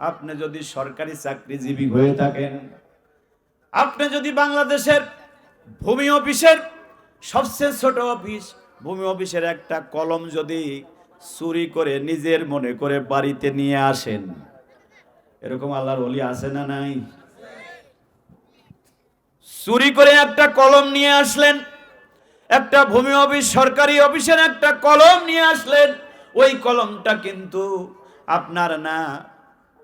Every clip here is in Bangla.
আপনি যদি সরকারি চাকরিজীবী হয়ে থাকেন, আপনি যদি বাংলাদেশের ভূমি অফিসের সবচেয়ে ছোট অফিস, ভূমি অফিসের একটা কলম যদি চুরি করে নিজের মনে করে বাড়িতে নিয়ে আসেন, এরকম আল্লাহর অলি আছে না নাই? চুরি করে একটা কলম নিয়ে আসলেন, একটা ভূমি অফিস, সরকারি অফিসের একটা কলম নিয়ে আসলেন, ওই কলমটা কিন্তু আপনার না।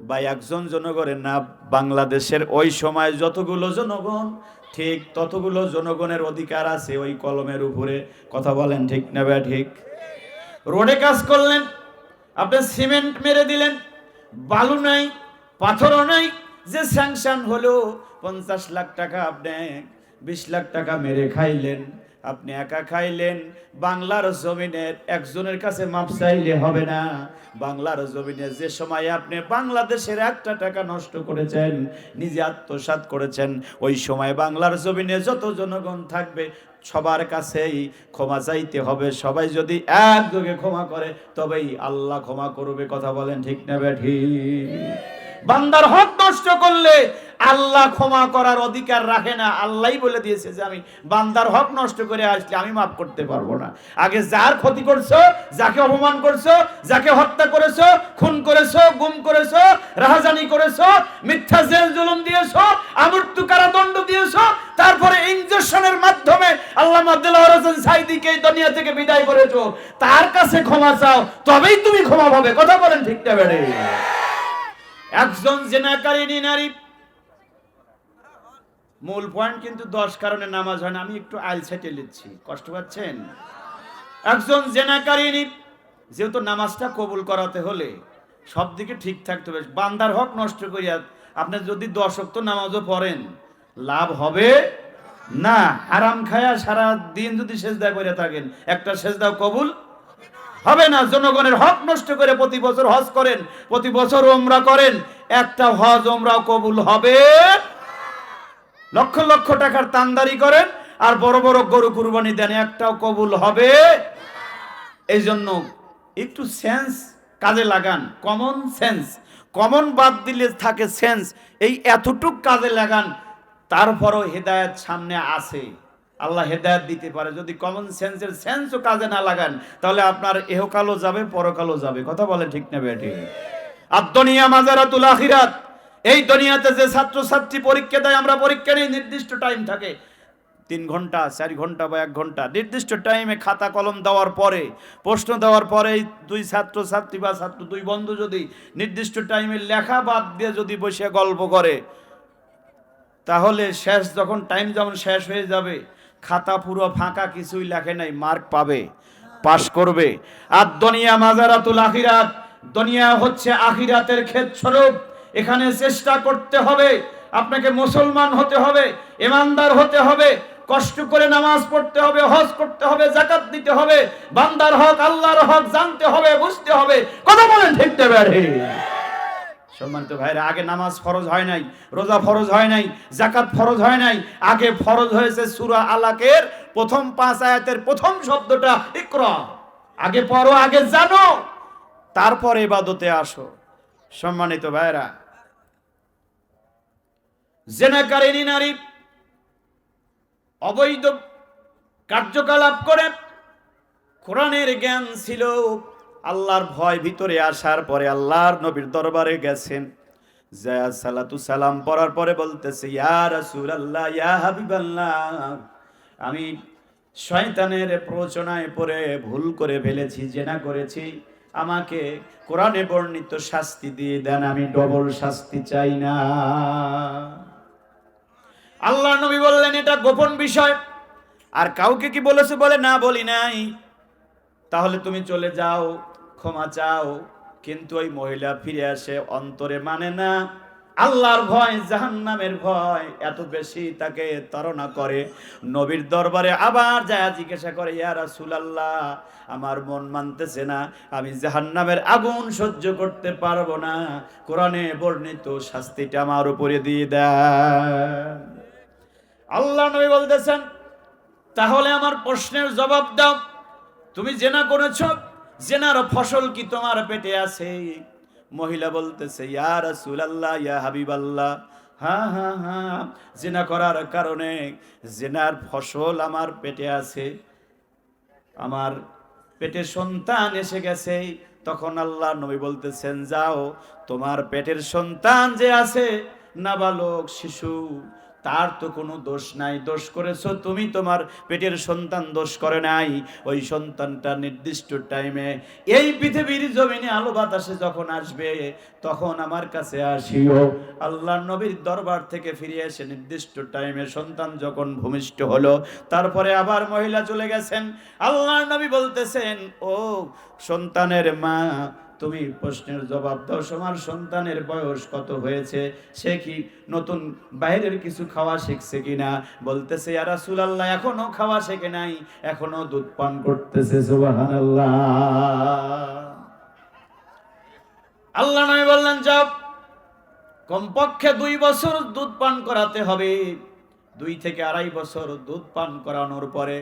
বা একজন জনগণের না, বাংলাদেশের ওই সময় যতগুলো জনগণ, ঠিক ততগুলো জনগণের অধিকার আছে ওই কলমের উপরে। কথা বলেন ঠিক না ব্যা ঠিক? রোডে কাজ করলেন, আপনি সিমেন্ট মেরে দিলেন, বালু নাই, পাথরও নাই, যে স্যাংশন হলো, পঞ্চাশ লাখ টাকা আপনি বিশ লাখ টাকা মেরে খাইলেন। আপনি একা খাইলেন, বাংলার জমিনের একজনের কাছে মাপ চাইলে হবে না। বাংলার জমিনে যে সময় আপনি বাংলাদেশের একটা টাকা নষ্ট করেছেন, নিজে আত্মসাৎ করেছেন, ওই সময় বাংলার জমিনে যত জনগণ থাকবে, সবার কাছেই ক্ষমা চাইতে হবে। সবাই যদি একযোগে ক্ষমা করে, তবেই আল্লাহ ক্ষমা করবে, কথা বলেন ঠিক না ব্যাঠি বান্দার হক নষ্ট করলে আল্লাহ ক্ষমা করার অধিকার রাখে না আল্লাহ বলে দিয়েছে যে আমি বান্দার হক নষ্ট করে আসলে আমি মাফ করতে পারব না। আগে যার ক্ষতি করছ, যাকে অপমান করছ, যাকে হত্যা করেছ, খুন করেছ, গুম করেছ, রাহাজানি করেছ, মিথ্যা জেল জুলুম দিয়েছ আমৃত্যু কারাদণ্ড দিয়েছ, তারপরে ইনজেকশনের মাধ্যমে আল্লাহ আব্দুল্লাহ হোসেন সাইদিকে দুনিয়া থেকে বিদায় করেছ, তার কাছে ক্ষমা চাও, তবেই তুমি ক্ষমা পাবে। কথা বলেন ঠিক বেড়ে। একজন জেনাকারিনী নারী মূল পয়েন্ট কিন্তু দশ কারণে নামাজ হয় না, আমি একটু আইল সেটে লিখছি কষ্ট পাচ্ছেন? একজন জেনাকারিনী যেহেতু নামাজটা কবুল করাতে হলে সব দিকে ঠিক থাকতে হবে। বান্দার হক নষ্ট করিয়া আপনি যদি দশক তো নামাজও পড়েন, লাভ হবে না। আরাম খায়া সারা দিন যদি সেজদা করে থাকেন, একটা সেজদাও কবুল হবে না। জনগণের হক নষ্ট করে প্রতি বছর হজ করেন, প্রতি বছর ওমরা করেন, একটা হজ ওমরাও কবুল হবে লক্ষ লক্ষ টাকার তান্দারি করেন, আর বড় বড় গরু কুরবানি দেন, একটাও কবুল হবে। এই জন্য একটু সেন্স কাজে লাগান কমন সেন্স কমন বাদ দিলে থাকে সেন্স এই এতটুক কাজে লাগান, তারপরও হেদায়েত সামনে আসে আল্লাহ হেদায়েত দিতে পারে। যদি কমন সেন্সের সেন্সও কাজে না লাগান, তাহলে আপনার এহকালও যাবে, পরকালও যাবে। কথা বলে ঠিক না বেটি দুনিয়া মাজারাতুল আখিরাত। এই দুনিয়াতে যে ছাত্র ছাত্রী পরীক্ষা দেয়, আমরা পরীক্ষা নেই, নির্দিষ্ট টাইম থাকে। তিন ঘণ্টা, চার ঘণ্টা বা এক ঘণ্টা। নির্দিষ্ট টাইমে খাতা কলম দেওয়ার পরে, প্রশ্ন দেওয়ার পরে দুই ছাত্র ছাত্রী বা ছাত্র দুই বন্ধু যদি নির্দিষ্ট টাইমে লেখা বাদ দিয়ে যদি বসে গল্প করে, তাহলে শেষ যখন টাইম যখন শেষ হয়ে যাবে, খাতা পুরো ফাঁকা, কিছুই লেখে নাই মার্ক পাবে পাশ করবে। আর দুনিয়া মাজারাতুল আখিরাত, দুনিয়া হচ্ছে আখিরাতের ক্ষেত স্বরূপ এখানে চেষ্টা করতে হবে। আপনাকে মুসলমান হতে হবে, ইমানদার হতে হবে, কষ্ট করে নামাজ পড়তে হবে, হজ করতে হবে জাকাত দিতে হবে, বান্দার হক, আল্লাহর হক জানতে হবে, বুঝতে হবে। কথা বলেন ঠিক সম্মানিত ভাইরা, আগে নামাজ ফরজ হয় নাই, রোজা ফরজ হয় নাই জাকাত ফরজ হয় নাই। আগে ফরজ হয়েছে সূরা আলাকের প্রথম পাঁচ আয়াতের প্রথম শব্দটা ইকরা। আগে পড়ো, আগে জানো, তারপর ইবাদতে আসো। সম্মানিত ভাইরা জেনাকারিনী নারী অবৈধ কার্যকলাপ করে কোরআনের জ্ঞান ছিল, আল্লাহর ভয় ভিতরে আসার পরে আল্লাহর নবীর দরবারে গেছেন। জায়া সালাতু সালাম পড়ার পরে বলতেছে, ইয়া রাসূলুল্লাহ, ইয়া হাবিবাল্লাহ, আমি শয়তানের প্ররোচনায় পড়ে ভুল করে ফেলেছি, জেনা করেছি। আমাকে কোরআনে বর্ণিত শাস্তি দিয়ে দেন, আমি ডবল শাস্তি চাই না। আল্লাহ নবী বললেন, এটা গোপন বিষয়। আর কাউকে কি বলেছে বলে না বলি নাই। তাহলে তুমি চলে যাও, ক্ষমা চাও। কিন্তু ওই মহিলা ফিরে আসে, অন্তরে মানে না। আল্লাহর ভয়, জাহান্নামের ভয় এত বেশি তাকে তাড়না করে। নবীর দরবারে আবার যায় জিজ্ঞাসা করে, ইয়া রাসূলুল্লাহ, আমার মন মানতেছে না, আমি জাহান্নামের আগুন সহ্য করতে পারব না। কোরআনে বর্ণিত শাস্তিটা আমার উপরে দিয়ে দেন। আল্লাহ নবী বলতেছেন, তাহলে আমার প্রশ্নের জবাব দাও। তুমি জেনা করেছ, জেনার ফসল কি তোমার পেটে আছে? মহিলা বলতেছে, ইয়া রাসূলুল্লাহ, ইয়া হাবিবাল্লাহ। হ্যাঁ হ্যাঁ হ্যাঁ জেনা করার কারণে জেনার ফসল আমার পেটে আছে। আমার পেটে সন্তান এসে গেছে। তখন আল্লাহ নবী বলতেছেন, যাও, তোমার পেটের সন্তান যে আছে, নাবালক শিশু তার তো কোনো দোষ নাই, দোষ করেছ তুমি, তোমার পেটের সন্তান দোষ করে নাই। ওই সন্তানটা নির্দিষ্ট টাইমে এই পৃথিবীর জমিনে আলো বাতাসে যখন আসবে, তখন আমার কাছে আসিও। আল্লাহ নবীর দরবার থেকে ফিরে এসে নির্দিষ্ট টাইমে সন্তান যখন ভূমিষ্ঠ হলো, তারপরে আবার মহিলা চলে গেছেন। আল্লাহ নবী বলতেছেন, ও সন্তানের মা তুমি প্রশ্নের জবাব দাও। তোমার সন্তানের বয়স কত হয়েছে? সে কি নতুন বাইরের কিছু খাওয়া শিখছে কিনা? বলতেছে আর রাসূলুল্লাহ, এখনও খাওয়া শেখে নাই। এখনও দুধ পান করতেছে, সুবহানাল্লাহ। আল্লাহ নবী বললেন, যাও, কমপক্ষে দুই বছর দুধ পান করাতে হবে। দুই থেকে আড়াই বছর দুধ পান করানোর পরে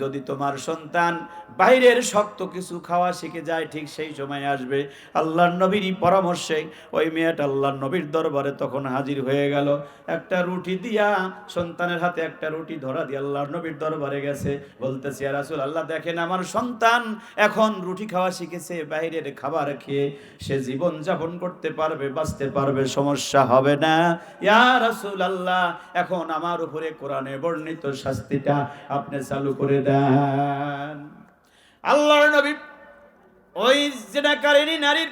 যদি তোমার সন্তান বাইরের শক্ত কিছু খাওয়া শিখে যায়, ঠিক সেই সময় আসবে। আল্লাহর নবীরই পরামর্শে ওই মেয়েটা আল্লাহর নবীর দরবারে তখন হাজির হয়ে গেল। একটা রুটি দিয়া সন্তানের হাতে একটা রুটি ধরা দিয়ে আল্লাহর নবীর দরবারে গেছে। বলতেছে রাসুল আল্লাহ দেখেন আমার সন্তান এখন রুটি খাওয়া শিখেছে, বাইরের খাবার খেয়ে সে জীবন যাপন করতে পারবে, বাঁচতে পারবে, সমস্যা হবে না। ইয়া রাসূল আল্লাহ এখন আমার উপরে কোরআনে বর্ণিত শাস্তিটা আপনি চালু করে দেন। আল্লাহর নবী ওই জেনাকারিনী নারীর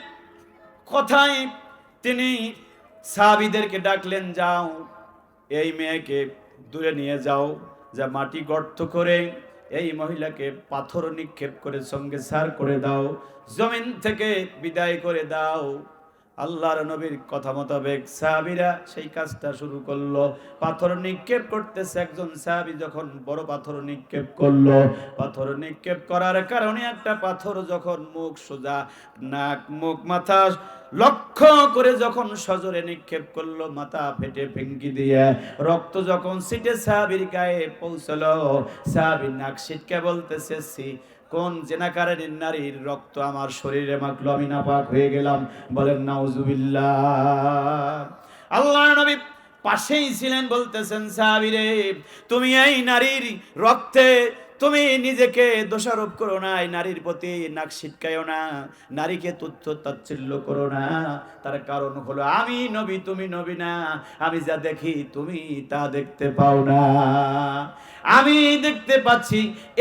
কথায় তিনি সাহাবীদেরকে ডাকলেন, যাও, এই মেয়েকে দূরে নিয়ে যাও, যা মাটি গর্ত করে এই মহিলাকে পাথর নিক্ষেপ করে সঙ্গে সার করে দাও, জমিন থেকে বিদায় করে দাও। আল্লাহর নবীর কথা মোতাবেক সাহাবিরা সেই কাজটা শুরু করল। পাথর নিক্ষেপ করতেছে একজন সাহাবি যখন, বড় পাথর নিক্ষেপ করল। পাথর নিক্ষেপ করার কারণে একটা পাথর যখন মুখ সোজা, নাক, মুখ, মাথা লক্ষ্য করে যখন সজরে নিক্ষেপ করল, মাথা ফেটে ফেঙ্কি দিয়ে রক্ত যখন সিটে সাহাবির গায়ে পৌঁছলো সাহাবি নাক সিটকে বলতেছে কোন জেনাকারের নারীর রক্ত আমার শরীরে মাখলো, আমি নাপাক হয়ে গেলাম। বলেন, নাউজুবিল্লাহ। আল্লাহ নবী পাশেই ছিলেন, বলতেছেন, সাহাবিরে, তুমি এই নারীর রক্তে তুমি নিজেকে দোষারোপ করো না, এই নারীর প্রতি নাক ছিটকায়ও না, নারীকে তুচ্ছ তাচ্ছিল্য করো না। তার কারণ হলো, আমি নবী, তুমি নবী না, আমি যা দেখি তুমি তা দেখতে পাও না। আমি দেখতে পাচ্ছি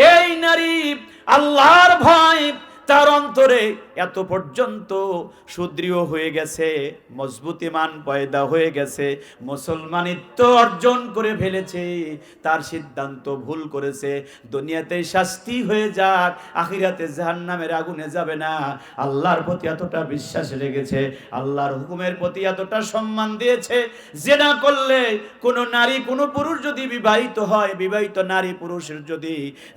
এই নারী আল্লাহর ভয় তার অন্তরে এত পর্যন্ত সুদৃঢ় হয়ে গেছে মজবুতি মান পয়দা হয়ে গেছে, মুসলমানিত্ব অর্জন করে ফেলেছে, তার সিদ্ধান্ত ভুল করেছে, দুনিয়াতে শাস্তি হয়ে যাক, আখিরাতে জাহান্নামের আগুনে যাবে না। আল্লাহর প্রতি এতটা বিশ্বাস রেখেছে, আল্লাহর হুকুমের প্রতি এতটা সম্মান দিয়েছে যে না করলে কোনো নারী, কোনো পুরুষ যদি বিবাহিত হয়, বিবাহিত নারী পুরুষের যদি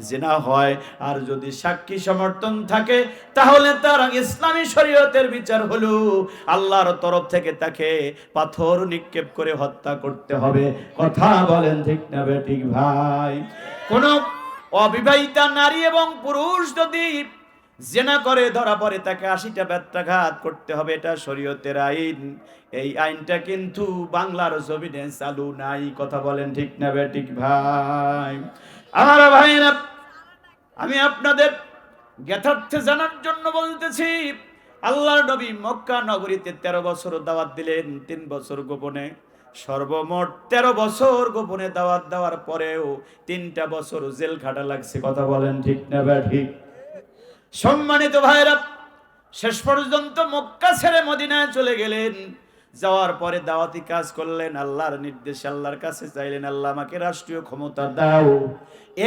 জেনা হয়, আর যদি সাক্ষী সমর্থন থাকে, তাহলে তার ইসলামী শরীয়তের বিচার হলো আল্লাহর তরফ থেকে তাকে পাথর নিক্ষেপ করে হত্যা করতে হবে। কথা বলেন ঠিক না ঠিক ভাই? কোন অবিবাহিতা নারী এবং পুরুষ যদি জেনা করে, ধরা পড়ে, তাকে আশিটা ব্যত্যাঘাত করতে হবে, এটা শরীয়তের আইন। এই আইনটা কিন্তু বাংলার জমিনে চালু নাই, কথা বলেন ঠিক না ঠিক ভাই? আমার ভাইরা আমি আপনাদের জ্ঞাতার্থে জানার জন্য বলতেছি, আল্লাহর নবী মক্কা নগরীতে তেরো বছর দাওয়াত দিলেন, তিন বছর গোপনে। সর্বমোট তেরো বছর গোপনে দাওয়াত দেওয়ার পরেও তিনটা বছর জেল খাটা লাগছে, কথা বলেন ঠিক না বা ঠিক? সম্মানিত ভাইরা, শেষ পর্যন্ত মক্কা ছেড়ে মদিনায় চলে গেলেন। যাওয়ার পরে দাওয়াতি কাজ করলেন, আল্লাহর নির্দেশে আল্লাহর কাছে চাইলেন, আল্লাহ আমাকে রাষ্ট্রীয় ক্ষমতা দাও।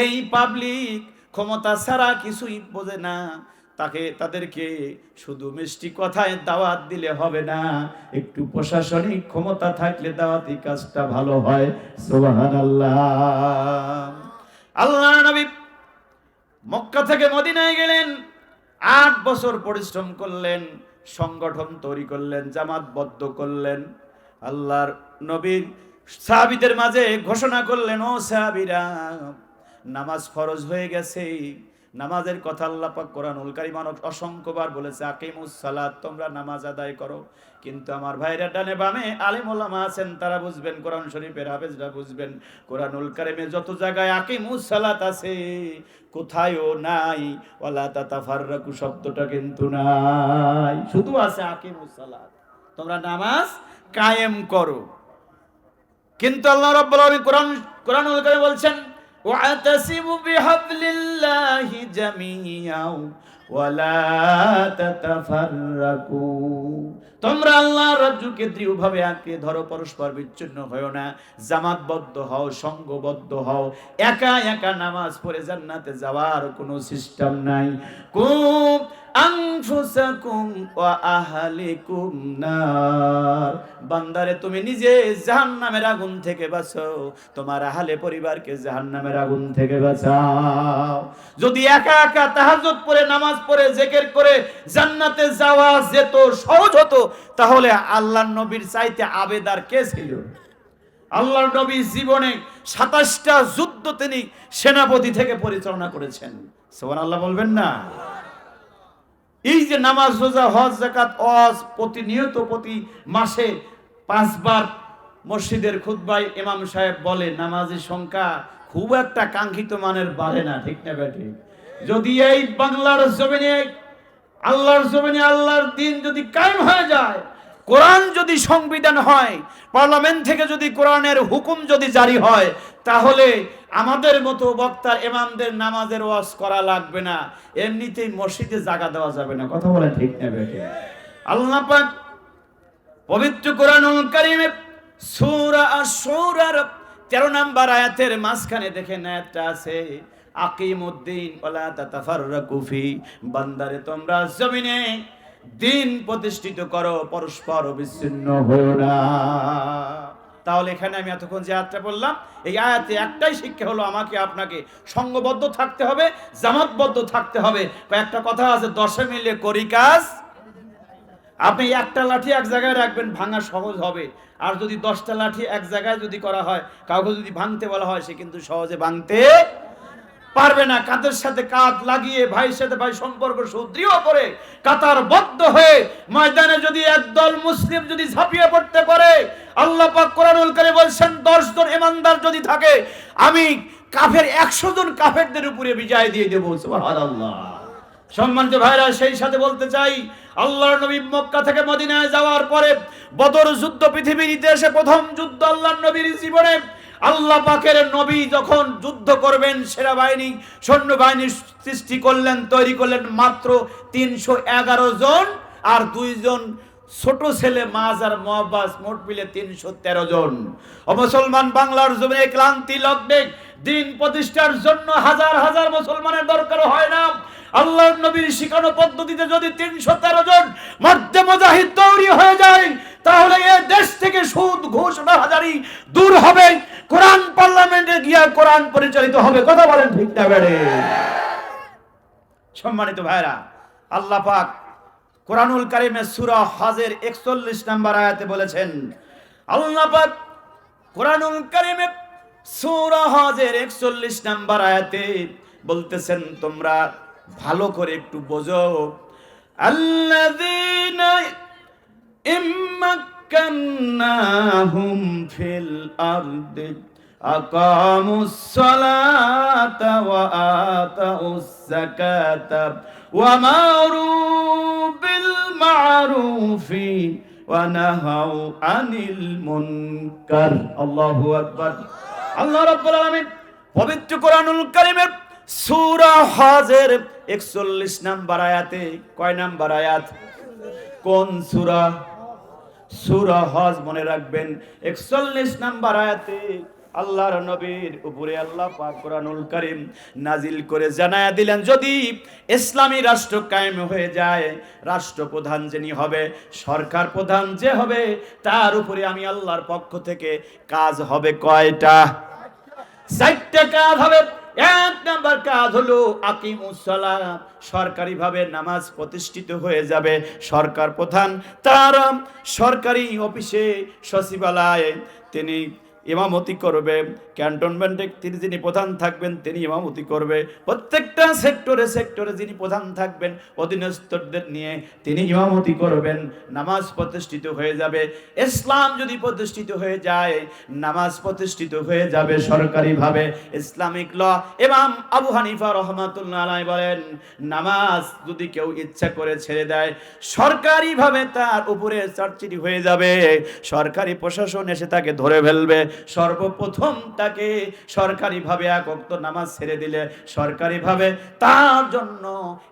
এই পাবলিক ক্ষমতা ছাড়া কিছুই বোঝে না। তাকে, তাদেরকে শুধু মিষ্টি কথায় দাওয়াত দিলে হবে না। একটু প্রশাসনিক ক্ষমতা থাকলে দাওয়াতি কাজটা ভালো হয়। সোহান আল্লাহ আল্লাহ নবী মক্কা থেকে মদিনায় গেলেন। আট বছর পরিশ্রম করলেন, সংগঠন তৈরি করলেন জামাতবদ্ধ করলেন। আল্লাহর নবীর সাহাবিদের মাঝে ঘোষণা করলেন, ও সাহাবিরা নামাজ ফরজ হয়ে গেছে। নামাজের কথা আল্লাহ পাক কোরআনুল কারীম অসংখ্যবার বলেছে, আকিমুস সালাত, তোমরা নামাজ আদায় করো। কিন্তু আমার ভাইরা ডানে বামে আলেম ওলামা আছেন, তারা বুঝবেন, কোরআন শরীফের হাফেজরা বুঝবেন, কোরআনুল কারিমে যত জায়গায় আকিমুস সালাত আছে, কোথায়ও নাই। ওয়ালা তাতাফাররাকু শব্দটা কিন্তু নাই। শুধু আছে আকিমুস সালাত। তোমরা নামাজ কায়েম করো। কিন্তু আল্লাহ রাব্বুল আলামিন কোরআন কোরআনুল কারীম বলছেন ওয়াতাসিমু الله জামিয়াও, ওয়ালা تتفرقوا তোমরা আল্লাহর রাজ্যকে দৃঢ়ভাবে আঁকড়ে ধরো, পরস্পর বিচ্ছিন্ন হও না। জামাতবদ্ধ হও, সঙ্গবদ্ধ হও। একা একা নামাজ পড়ে জান্নাতে যাওয়ার কোনো সিস্টেম নাই। কুম আনফুসাকুম ওয়া আহলিকুম নার। বান্দারে, তুমি নিজে জাহান্নামের আগুন থেকে বাঁচো তোমার আহলে পরিবারকে জাহান্নামের আগুন থেকে বাঁচাও। যদি একা একা তাহাজ্জুদ পড়ে, নামাজ পড়ে, জিকির করে জান্নাতে যাওয়া যেত, সহজ হতো, তাহলে আল্লাহর নবীর চাইতে আবেদার কে ছিল? আল্লাহর নবী জীবনে সাতাশটা যুদ্ধ তিনি সেনাপতি থেকে পরিচালনা করেছেন। সোহান আল্লাহ বলবেন না? এই যে নামাজ, রোজা, হজ জাকাত অজ প্রতিনিয়ত প্রতি মাসে পাঁচবার মসজিদের খুতবাই ইমাম সাহেব বলে, নামাজের সংখ্যা খুব একটা কাঙ্ক্ষিত মানের বাড়ে না। ঠিক না বেঠি যদি এই বাংলার জমিনে, আল্লাহর জমিনে, আল্লাহর দিন যদি কায়েম হয়ে যায়, কোরআন যদি সংবিধান হয়, পার্লামেন্ট থেকে যদি কোরআনের হুকুম যদি জারি হয় তাহলে আমাদের মতো বক্তার ইমামদের নামাজের ওয়াজ করা লাগবে না। এমনিতেই মসজিদে জায়গা দেওয়া যাবে না। কথা বলে ঠিক না বেটে আল্লাহ পাক পবিত্র কোরআনুল কারিমে সূরা আশ-শূরার 13 নাম্বার আয়াতের মাঝখানে দেখেন আয়াতটা আছে, আকিমুদ্দিন ওয়ালা তাতাফাররাকু ফি বান্দারে, তোমরা জমিনে দিন প্রতিষ্ঠিত করো, পরস্পর বিচ্ছিন্ন হও না। তাহলে এখানে আমি এতক্ষণ যে আয়াতটা বললাম এই আয়াতে একটাই শিক্ষা হলো আমাকে আপনাকে সঙ্গবদ্ধ থাকতে হবে, জামাতবদ্ধ থাকতে হবে। একটা কথা আছে, দশে মিলে করি কাজ। আপনি একটা লাঠি এক জায়গায় রাখবেন, ভাঙা সহজ হবে। আর যদি দশটা লাঠি এক জায়গায় যদি করা হয়, কাউকে যদি ভাঙতে বলা হয়, সে কিন্তু সহজে ভাঙতে পারবে না কাঁধের সাথে কাঁধ লাগিয়ে ভাইয়ের সাথে ভাই সম্পর্ক সুদৃঢ় করে, কাতার বদ্ধ হয়ে ময়দানে যদি একদল মুসলিম যদি ঝাঁপিয়ে পড়তে পারে, আল্লাহ পাক কোরআনুল কারীম বলছেন 10 জন ইমানদার যদি থাকে, আমি কাফের 100 জন কাফেরদের উপরে বিজয় দিয়ে দেবো, সুবহানাল্লাহ। সম্মানিত ভাইরা, সেই সাথে বলতে চাই, আল্লাহর নবী মক্কা থেকে মদিনায় যাওয়ার পরে বদর যুদ্ধ পৃথিবীর ইতিহাসে প্রথম যুদ্ধ আল্লাহর নবীর জীবনে। আল্লাহ পাকের নবী যখন যুদ্ধ করবেন, সেনাবাহিনী, সৈন্যবাহিনী সৃষ্টি করলেন, তৈরি করলেন মাত্র তিনশো এগারো জন আর দুইজন ছোট ছেলে মাজ আর মহাবাস মোট মিলে তিনশো তেরো জন। ও মুসলমান, বাংলার জমিনে ক্লান্তি, লগ্নে দিন প্রতিষ্ঠার জন্য হাজার হাজার মুসলমানের দরকার হয় না। আল্লাহর নবীর শিখানো পদ্ধতিতে যদি তিনশো তেরো জন মধ্যে মুজাহিদ তৈরি হয়ে যায়, তাহলে এ দেশ থেকে সুদ, ঘুষ হাজারি দূর হবে। কোরআন পার্লামেন্টে গিয়া কোরআন পরিচালিত হবে। কথা বলেন ঠিক না বেড়ে। সম্মানিত ভাইরা আল্লাহ পাক কোরআনুল কারিমে সূরা হজের 41 নম্বর আয়াতে বলেছেন, আল্লাহ পাক কোরআনুল কারিমে সূরা হজের 41 নম্বর আয়াতে বলতেছেন, তোমরা ভালো করে একটু বোঝো আকামুস সালাতা ওয়া আতাউস যাকাতা ওয়া মারু বিল মারুফি ওয়া নাহাউ আনিল মুনকার। আল্লাহু আকবার। আল্লাহ রাব্বুল আলামিন পবিত্র কোরআনুল কারীমের সূরা হজের 41 নাম্বার আয়াতে, কয় নাম্বার আয়াত? কোন সূরা? সূরা হজ মনে রাখবেন 41 নাম্বার আয়াতে আল্লাহর নবীর উপরে আল্লাহ পাক কোরআনুল কারীম নাজিল করে জানায়া দিলেন, যদি ইসলামী রাষ্ট্র কায়েম হয়ে যায়, রাষ্ট্রপ্রধান যিনি হবে, সরকার প্রধান যে হবে, তার উপরে আমি আল্লাহর পক্ষ থেকে কাজ হবে কয়টা? চারটা কাজ হবে। এক নাম্বার কাজ হলো আকিমুসসালাম সরকারিভাবে নামাজ প্রতিষ্ঠিত হয়ে যাবে। সরকার প্রধান, তার সরকারি অফিসে সচিবালয়ে তিনি ইমামতি করবে। ক্যান্টনমেন্টে তিনি যিনি প্রধান থাকবেন, তিনি ইমামতি করবে। প্রত্যেকটা সেক্টরে সেক্টরে যিনি প্রধান থাকবেন, অধীনস্থদের নিয়ে তিনি ইমামতি করবেন। নামাজ প্রতিষ্ঠিত হয়ে যাবে। ইসলাম যদি প্রতিষ্ঠিত হয়ে যায়, নামাজ প্রতিষ্ঠিত হয়ে যাবে সরকারিভাবে। ইসলামিক ল, ইমাম আবু হানিফা রহমাতুল্লাহ বলেন, নামাজ যদি কেউ ইচ্ছা করে ছেড়ে দেয়, সরকারিভাবে তার উপরে চার্চিটি হয়ে যাবে। সরকারি প্রশাসন এসে তাকে ধরে ফেলবে। সর্বপ্রথম তাকে সরকারিভাবে এক অক্ত নামাজ ছেড়ে দিলে সরকারিভাবে। তার জন্য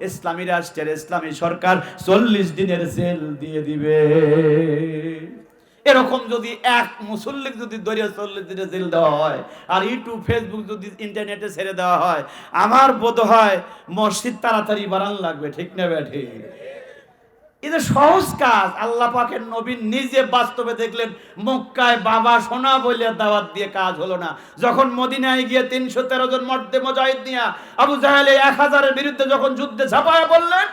ইসলামী রাষ্ট্রের ইসলামী সরকার চল্লিশ দিনের জেল দিয়ে দিবে। এরকম যদি এক মুসল্লিক যদি দরিয়া চল্লিশ দিনে জেল দেওয়া হয়, আর ইউটিউব, ফেসবুক যদি ইন্টারনেটে ছেড়ে দেওয়া হয়, আমার বোধ হয় মসজিদ তাড়াতাড়ি বাড়ান লাগবে, ঠিক না ব্যাঠে এটা সহজ কাজ, আল্লাহ পাকের নবী নিজে বাস্তবে দেখলেন, মক্কায় বাবা সোনা বলে দাওয়াত দিয়ে কাজ হলো না। যখন মদিনায় গিয়ে তিনশো তেরো জন মর্দে মজাহিদ নিয়া আবু জাহেলে এক হাজারের বিরুদ্ধে যখন যুদ্ধে ঝাঁপায় বললেন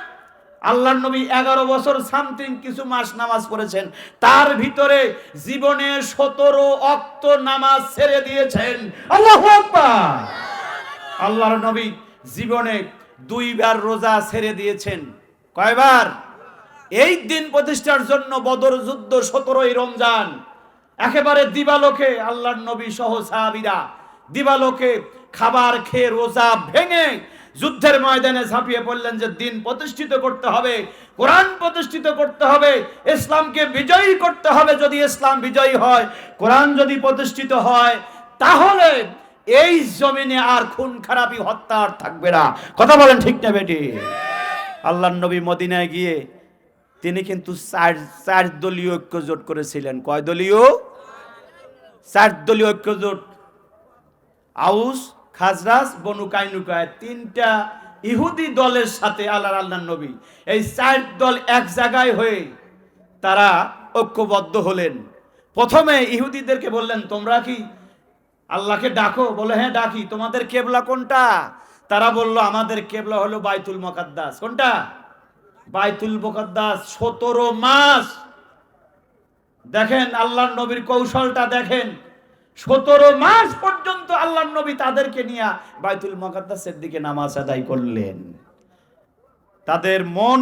আল্লাহ নবী এগারো বছর সামথিং কিছু মাস নামাজ পড়েছেন। তার ভিতরে জীবনে সতেরো অক্ত নামাজ ছেড়ে দিয়েছেন। আল্লাহ আল্লাহর নবী জীবনে দুইবার রোজা ছেড়ে দিয়েছেন। কয়বার? এই দিন প্রতিষ্ঠার জন্য বদর যুদ্ধ সতেরোই রমজান। একেবারে দিবালোকে আল্লাহর নবী সহ সাহাবিরা দিবালোকে খাবার খেয়ে রোজা ভেঙে যুদ্ধের ময়দানে ঝাঁপিয়ে পড়লেন যে দিন প্রতিষ্ঠিত করতে হবে, কোরআন প্রতিষ্ঠিত করতে হবে, ইসলামকে বিজয়ী করতে হবে যদি ইসলাম বিজয়ী হয়, কোরআন যদি প্রতিষ্ঠিত হয়, তাহলে এই জমিনে আর খুন খারাপি হত্যা আর থাকবে না। কথা বলেন ঠিক না বেটি? আল্লাহর নবী মদিনায় গিয়ে তিনি কিন্তু চার চার দলীয় ঐক্য জোট করেছিলেন। কয় দলীয়? চার দলীয় ঐক্য জোট আউস খাজরাস বনু কাইনুকায় তিনটা ইহুদি দলের সাথে আল্লাহ আল্লাহ নবী। এই চার দল এক জায়গায় হয়ে তারা ঐক্যবদ্ধ হলেন। প্রথমে ইহুদিদেরকে বললেন, তোমরা কি আল্লাহকে ডাকো? বলে হ্যাঁ ডাকি। তোমাদের কেবলা কোনটা? তারা বলল, আমাদের কেবলা হলো বাইতুল মকাদ্দাস। কোনটা? বাইতুল মুকদ্দাস সতেরো মাস। দেখেন আল্লাহর নবীর কৌশলটা দেখেন। সতেরো মাস পর্যন্ত আল্লাহর নবী তাদেরকে নিয়ে বাইতুল মুকদ্দাসের দিকে নামাজ আদায় করলেন। তাদের মন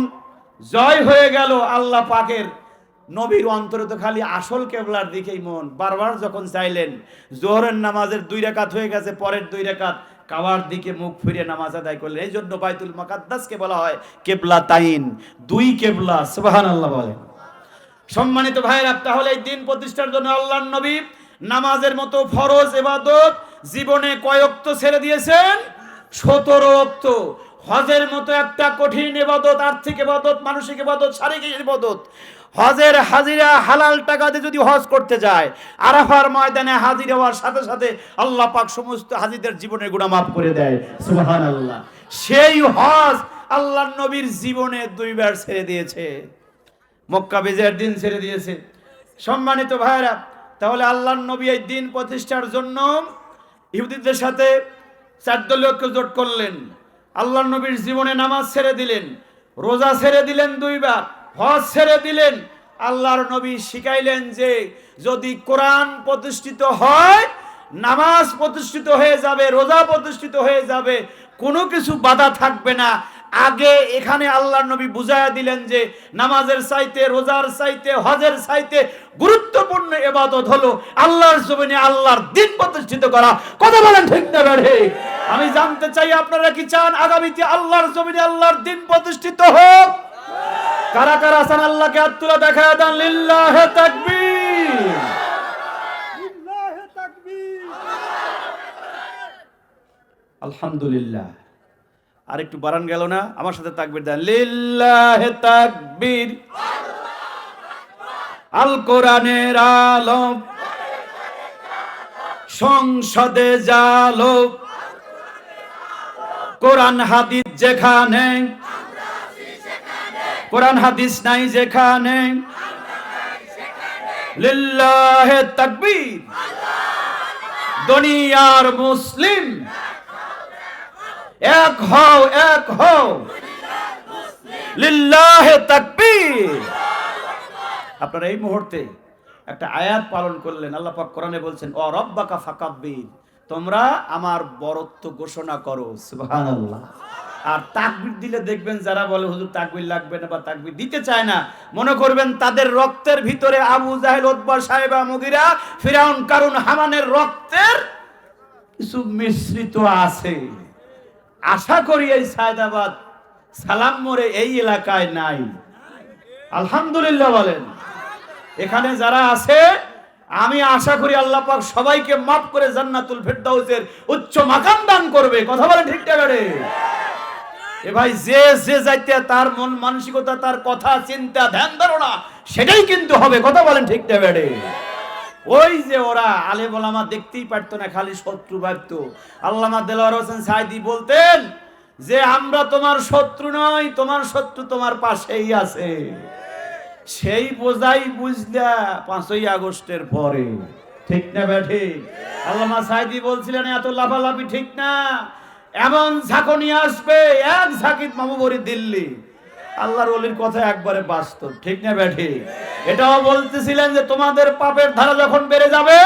জয় হয়ে গেল আল্লাহ পাকের। নবীর অন্তরে তো খালি আসল কেবলার দিকেই মন। বারবার যখন চাইলেন, জোহরের নামাজের দুই রেখাত হয়ে গেছে, পরের দুই রেখাত। কাবার দিকে মুখ ফিরে নামাজ আদায় করলেন। এই জন্য বাইতুল মাকাদ্দাসকে বলা হয় কেবলা তাইন। দুই কেবলা সুবাহান আল্লাহ বলেন সম্মানিত ভাইরা তাহলে এই দিন প্রতিষ্ঠার জন্য আল্লাহর নবী নামাজের মতো ফরজ এবাদত জীবনে কয়ক্ত ছেড়ে দিয়েছেন? সতেরো অক্ত হজের মতো একটা কঠিন এবাদত আর্থিক এবাদত মানসিক এবাদত শারীরিক এবাদত হজের হাজিরা হালাল টাকা দিয়ে যদি হজ করতে যায়, আরাফার ময়দানে হাজির হওয়ার সাথে সাথে আল্লাহ পাক সমস্ত হাজিদের জীবনের গুণা মাফ করে দেয়। সুবহান আল্লাহ সেই হজ আল্লাহ নবীর জীবনে দুইবার ছেড়ে দিয়েছে। মক্কা বিজয়ের দিন ছেড়ে দিয়েছে। সম্মানিত ভাইরা তাহলে আল্লাহর নবী এই দিন প্রতিষ্ঠার জন্য ইহুদিদের সাথে চার দলীয় জোট করলেন। আল্লাহর নবীর জীবনে নামাজ ছেড়ে দিলেন, রোজা ছেড়ে দিলেন দুইবার, হজ ছেড়ে দিলেন। আল্লাহর নবী শিখাইলেন যে যদি কোরআন প্রতিষ্ঠিত হয়, নামাজ প্রতিষ্ঠিত হয়ে যাবে, রোজা প্রতিষ্ঠিত হয়ে যাবে, কোনো কিছু বাধা থাকবে না। আগে এখানে আল্লাহর নবী বুঝাইয়া দিলেন যে নামাজের চাইতে রোজার চাইতে হজের চাইতে গুরুত্বপূর্ণ এবাদত হলো আল্লাহর জমিনে আল্লাহর দিন প্রতিষ্ঠিত করা। কথা বলেন ঠিক না বেড়ে? আমি জানতে চাই আপনারা কি চান আগামীতে আল্লাহর জমিনে আল্লাহর দিন প্রতিষ্ঠিত হোক? কারা কারা আসান আল্লাহকে হাত তুলে দেখা দেন? লিল্লাহে তাকবীর। আলহামদুলিল্লাহ। আর একটু বাড়ান গেল না, আমার সাথে তাকবীর দেন। লিল্লাহে তাকবীর। আল কোরআনের আলম সংসদে জালো কোরআন হাদিস যেখানে। কোরআন হাদিস নাই যেখানে। লিল্লাহে তাকবীর। দুনিয়ার মুসলিম। এক হও এক হও। লিল্লাহে তাকবীর। আপনারা এই মুহূর্তে একটা আয়াত পালন করলেন, আল্লাহ পাক কোরআনে বলছেন ও রব্বাকা ফাকাব্বির। তোমরা আমার বরত্ব ঘোষণা করো, সুবহানাল্লাহ। আর তাকবির দিলে দেখবেন যারা বলে, হুজুর তাকবির লাগবে না বা তাকবির দিতে চায় না। মনে করবেন তাদের রক্তের ভিতরে আবু জাহেল, উতবা, সাহেবা, মুগিরা, ফিরাউন, কারুন, হামানের রক্তের কিছু মিশ্রিত আছে। আশা করি এই সায়দাবাদ সালাম মোড়ে এই এলাকায় নাই। আলহামদুলিল্লাহ বলেন। এখানে যারা আছে, আমি আশা করি আল্লাহ পাক সবাইকে মাফ করে জান্নাতুল ফেরদাউসের উচ্চ মাকাম দান করবে। কথা বলেন ঠিক রে এ ভাই, যে যে যাইতে তার মন মানসিকতা, তার কথা, চিন্তা, ধ্যান, ধারণা, সেটাই কিন্তু হবে। কথা বলেন ঠিক বেড়ে? ওই যে ওরা আলে বলামা দেখতেই পারতো না, খালি শত্রু ভাবতো। আল্লামা দেলোয়ার হোসেন সাইদি বলতেন, যে আমরা তোমার শত্রু নয় তোমার শত্রু তোমার পাশেই আছে। সেই বোঝাই বুঝলা পাঁচই আগস্টের পরে। ঠিক না ব্যাঠে আল্লামা সাইদি বলছিলেন, এত লাফালাফি ঠিক না। এমন ঝাঁকুনি আসবে, এক ঝাঁকিত মামুবরি দিল্লি। আল্লাহর অলির কথা একবারে বাস্তব, ঠিক না ব্যাঠে? এটাও বলতেছিলেন যে তোমাদের পাপের ধারা যখন বেড়ে যাবে,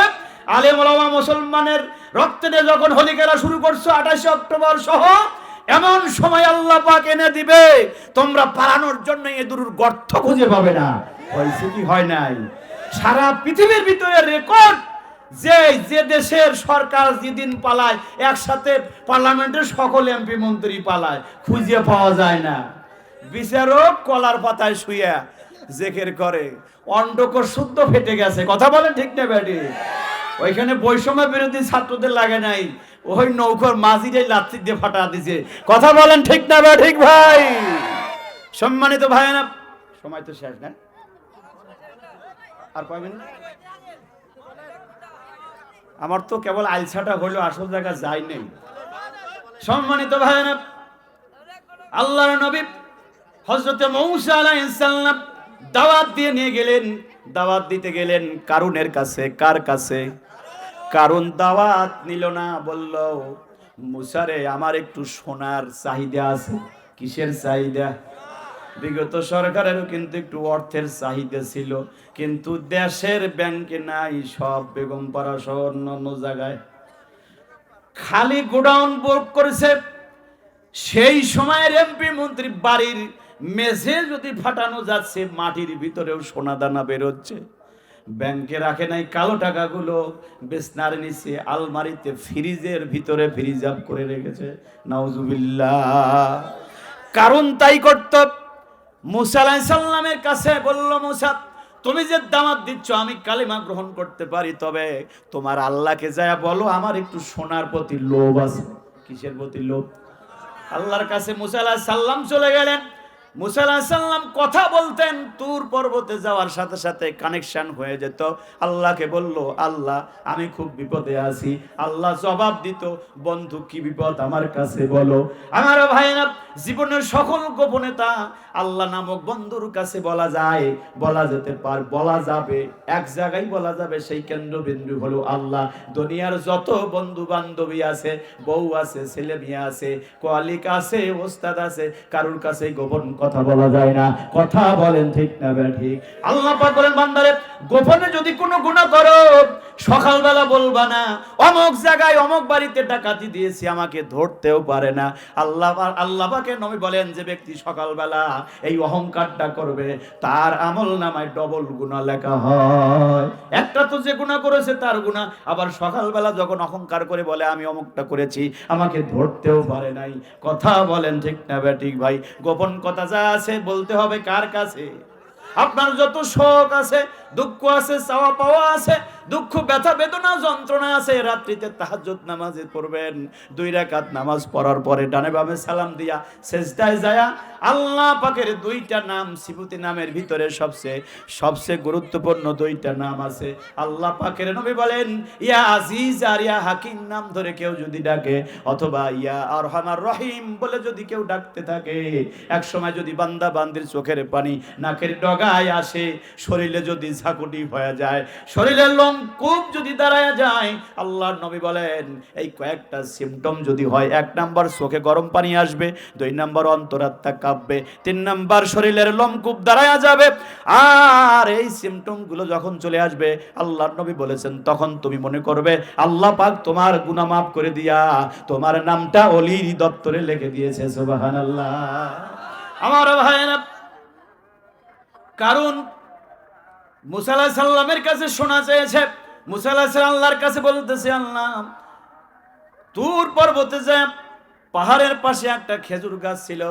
আলেম ওলামা মুসলমানের রক্তে যখন হোলি খেলা শুরু করছ, আঠাশে অক্টোবর সহ, এমন সময় আল্লাহ পাক এনে দিবে, তোমরা পালানোর জন্য এ দুরুর গর্ত খুঁজে পাবে না। হয়েছে কি, হয় নাই? সারা পৃথিবীর ভিতরে রেকর্ড যে যে দেশের সরকার যেদিন পালায়, একসাথে পার্লামেন্টের সকল এমপি মন্ত্রী পালায়, খুঁজে পাওয়া যায় না। বিচারক কলার পাতায় শুয়ে জেকের করে। অন্ডকোষ শুদ্ধ ফেটে গেছে। কথা বলেন ঠিক না ব্যাটি ওইখানে বৈষম্য বিরোধী ছাত্রদের লাগে নাই। ওই নৌকর মাঝিটাই লাত্তি দিয়ে ফাটা দিছে। কথা বলেন ঠিক না, বা ঠিক ভাই? সম্মানিত ভাই না সময় তো শেষ, না? আর পাবেন আমার তো কেবল আলসাটা হলো আসল জায়গা যাই নেই। সম্মানিত ভাই না আল্লাহর নবী হজরতে মৌসা আলাইহিসসালাম দাওয়াত দিয়ে নিয়ে গেলেন। দাওয়াত দিতে গেলেন কারুনের কাছে, কার কাছে? কারণ দাওয়াত নিল না, বলল, মুসারে, আমার একটু সোনার চাহিদা আছে। কিসের চাহিদা? বিগত সরকারেরও কিন্তু একটু অর্থের চাহিদা ছিল। কিন্তু দেশের ব্যাংকে নাই, সব বেগম পাড়া সহ অন্য জায়গায়। খালি গোডাউন বুক করেছে। সেই সময়ের এমপি মন্ত্রী বাড়ির মেঝে যদি ফাটানো যাচ্ছে, মাটির ভিতরেও সোনা দানা বেরোচ্ছে। ব্যাংকে রাখে নাই কালো টাকাগুলো বেসনার নিচে আলমারিতে ফ্রিজের ভিতরে ফ্রিজ আপ করে রেখেছে। নাউজুবিল্লাহ। কারণ তাই করত মুসা আলাইসাল্লামের কাছে বলল, মুসা, তুমি যে দামাত দিচ্ছ, আমি কালিমা গ্রহণ করতে পারি, তবে তোমার আল্লাহকে যায় বলো, আমার একটু সোনার প্রতি লোভ আছে। কিসের প্রতি লোভ? আল্লাহর কাছে মুসা আলাহিস সাল্লাম চলে গেলেন। মুসা আলাহিস সাল্লাম কথা বলতেন, তুর পর্বতে যাওয়ার সাথে সাথে কানেকশন হয়ে যেত। আল্লাহকে বলল, আল্লাহ, আমি খুব বিপদে আছি। আল্লাহ জবাব দিত, বন্ধু, কি বিপদ আমার কাছে বলো। আমার ভাইরা জীবনের সকল গোপনেতা আল্লাহ নামক বন্ধুর কাছে বলা যায়। বলা যেতে পার, বলা যাবে। এক জায়গায় বলা যাবে, সেই কেন্দ্রবিন্দু হলো আল্লাহ। দুনিয়ার যত বন্ধু বান্ধবী আছে, বউ আছে, ছেলে মেয়ে আছে কোয়ালিক আছে, ওস্তাদ আছে, কারুর কাছে গোপন কথা বলা যায় না। কথা বলেন ঠিক না ঠিক। আল্লাহ পাক বলেন, বান্দারে, গোপনে যদি কোনো গুনাহ করো সকালবেলা বলবা না। অমুক জায়গায় অমুক বাড়িতে ডাকাতি দিয়েছি, আমাকে ধরতেও পারে না। আল্লাহ আল্লাহ পাকে নবী বলেন যে ব্যক্তি সকালবেলা এই অহংকারটা করবে, তার আমল নামায় ডবল গুণা লেখা হয়। একটা তো যে গুণা করেছে তার গুণা, আবার সকালবেলা যখন অহংকার করে বলে, আমি অমুকটা করেছি, আমাকে ধরতেও পারে নাই। কথা বলেন ঠিক না ব্যাটিক ভাই। গোপন কথা যা আছে, বলতে হবে কার কাছে? আপনার যত শোক আছে দুঃখ আছে, চাওয়া পাওয়া আছে, দুঃখ, ব্যথা, বেদনা, যন্ত্রণা আছে। রাত্রিতে তাহাজ্জুদ নামাজে পড়বেন। দুই রাকাত নামাজ পড়ার পরে ডানে বামে সালাম দিয়া সেজদায় যায়া আল্লাহ পাকের দুইটা নাম সিবুতি নামের ভিতরে সবচেয়ে সবচেয়ে গুরুত্বপূর্ণ দুইটা নাম আছে। আল্লাহ পাকের নবী বলেন, ইয়া আজিজ আর ইয়া হাকিম নাম ধরে কেউ যদি ডাকে, অথবা ইয়া আর হামার রহিম বলে যদি কেউ ডাকতে থাকে এক সময় যদি বান্দা বান্দির চোখের পানি নাকের ডগায় আসে, শরীরে যদি ঝাঁকুটি হয়ে যায়। শরীরের লোম কূপ যদি দাঁড়ায় যায়, আল্লাহর নবী বলেন, এই কয়েকটা সিমটম যদি হয়, এক নাম্বার চোখে গরম পানি আসবে, দুই নাম্বার অন্তরাত্মা কাঁপবে, তিন নাম্বার শরীরের লোমকূপ দাঁড়ায় যাবে। আর এই সিমটমগুলো যখন চলে আসবে, আল্লাহর নবী বলেছেন, তখন তুমি মনে করবে, আল্লাহ পাক তোমার গুনাহ মাফ করে দিয়া, তোমার নামটা অলির দপ্তরে লিখে দিয়েছে, সুবহানাল্লাহ। আমার ভাইয়েরা, কারণ মুসা আলাইহিস সাল্লামের কাছে শোনা চেয়েছে মুসালা আল্লাহর কাছে বলতেছে, আল্লাহ, তুর পর্বতে যা পাহাড়ের পাশে একটা খেজুর গাছ ছিল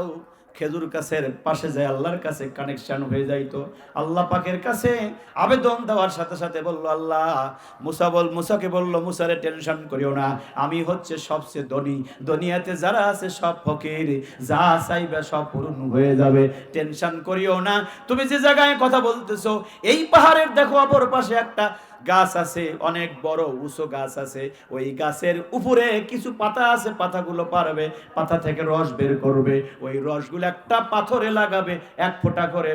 খেজুর গাছের পাশে যায় আল্লাহর কাছে কানেকশন হয়ে যাইতো আল্লাহ পাকের কাছে আবেদন দেওয়ার সাথে সাথে বলল, আল্লাহ, মুসা বল, মুসাকে বলল, মুসারে টেনশন করিও না। আমি হচ্ছে সবচেয়ে ধনী। দুনিয়াতে যারা আছে সব ফকির। যা চাইবে সব পূরণ হয়ে যাবে। টেনশন করিও না। তুমি যে জায়গায় কথা বলতেছো, এই পাহাড়ের দেখো অপর পাশে একটা গাছ আছে, অনেক বড় উঁচু গাছ আছে। ওই গাছের উপরে কিছু পাতা আছে, পাতাগুলো পারবে, পাতা থেকে রস বের করবে। ওই রসগুলো একটা পাথরে লাগাবে, এক ফোঁটা করে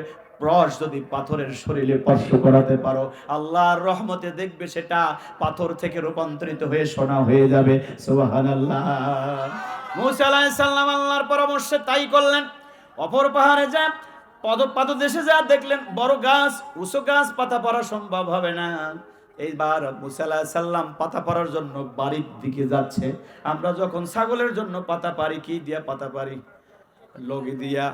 রস যদি পাথরের শরীরে স্পর্শ করাতে পারো, আল্লাহর রহমতে দেখবে সেটা পাথর থেকে রূপান্তরিত হয়ে সোনা হয়ে যাবে। সুবহানাল্লাহ। মুসা আলাইহিস সালাম আল্লাহর পরামর্শে তাই করলেন। অপর পাহাড়ে যা, পদ, পাদদেশে যা দেখলেন, বড় গাছ, উঁচু গাছ, পাতা পড়া সম্ভব হবে না। এইবার মুসাল্লাহ সাল্লাম পাতা পাড়ার জন্য বাড়ির দিকে যাচ্ছে। আমরা যখন ছাগলের জন্য পাতা পারি, কি দিয়া পাতা পারি? লগি দিয়া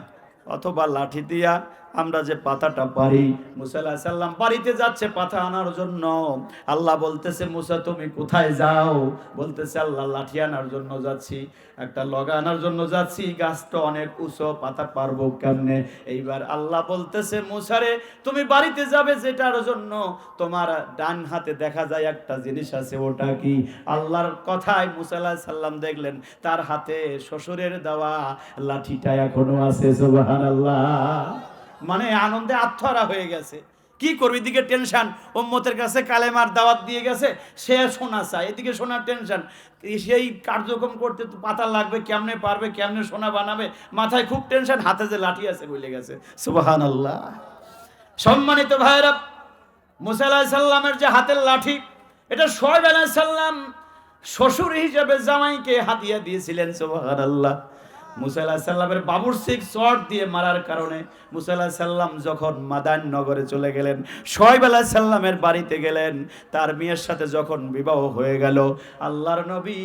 অথবা লাঠি দিয়া আমরা যে পাতাটা পারি মুসাল্লাহ সাল্লাম বাড়িতে যাচ্ছে পাতা আনার জন্য। আল্লাহ বলতেছে, মুসা, তুমি কোথায় যাও? বলতেছে, আল্লাহ, লাঠি আনার জন্য যাচ্ছি, একটা লগা আনার জন্য যাচ্ছি, গাছটা অনেক উঁচু, পাতা পারব কেমনে? এইবার আল্লাহ বলতেছে মুসারে তুমি বাড়িতে যাবে যেটার জন্য? তোমার ডান হাতে দেখা যায় একটা জিনিস আছে, ওটা কি? আল্লাহর কথায় মুসাল্লাহ সাল্লাম দেখলেন, তার হাতে শ্বশুরের দেওয়া লাঠিটা এখনও আছে, সুবহানাল্লাহ। মানে আনন্দে আত্মহারা হয়ে গেছে। কি করবি? এদিকে টেনশন ওম্মতের কাছে কালেমার দাওয়াত দিয়ে গেছে। সে সোনা চায়। এদিকে সোনার টেনশন সেই কার্যক্রম করতে তো পাতা লাগবে, কেমনে পারবে, কেমনে সোনা বানাবে? মাথায় খুব টেনশন হাতে যে লাঠি আছে বলে গেছে। সুবাহান আল্লাহ সম্মানিত ভাইরা মুসা আলাহিস সাল্লামের যে হাতের লাঠি, এটা সোহেব আলাইহিস সাল্লাম শ্বশুর হিসেবে জামাইকে হাতিয়া দিয়েছিলেন সুবাহান আল্লাহ মুসা আলাহিস সাল্লামের বাবুর শিখ শর্ট দিয়ে মারার কারণে মুসা সাল্লাম যখন মাদান নগরে চলে গেলেন আলাইহিস সাল্লামের বাড়িতে গেলেন, তার মেয়ের সাথে যখন বিবাহ হয়ে গেল, আল্লাহর নবী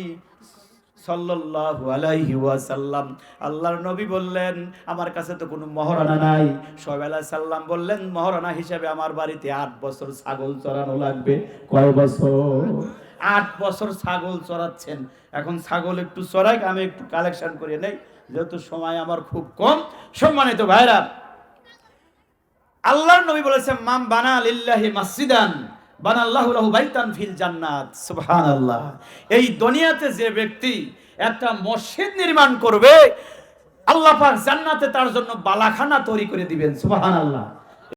আল্লাহর নবী বললেন, আমার কাছে তো কোনো মহারানা নাই। সোহেব আলাইহিস সাল্লাম বললেন, মহারানা হিসেবে আমার বাড়িতে আট বছর ছাগল চড়ানো লাগবে। কয় বছর? আট বছর ছাগল চড়াচ্ছেন। এখন ছাগল একটু চড়াই আমি একটু কালেকশন করে নেই। যেহেতু সময় আমার খুব কম, সম্মানিত ভাইরা, আল্লাহর নবী বলেছে মাম বানা লিল্লাহি মাসজিদান বানাল্লাহু লাহু বাইতান ফিল জান্নাত। সুবহানাল্লাহ। এই দুনিয়াতে যে ব্যক্তি একটা মসজিদ নির্মাণ করবে, আল্লাহ পাক জান্নাতে তার জন্য বালাখানা তৈরি করে দিবেন, সুবহানাল্লাহ।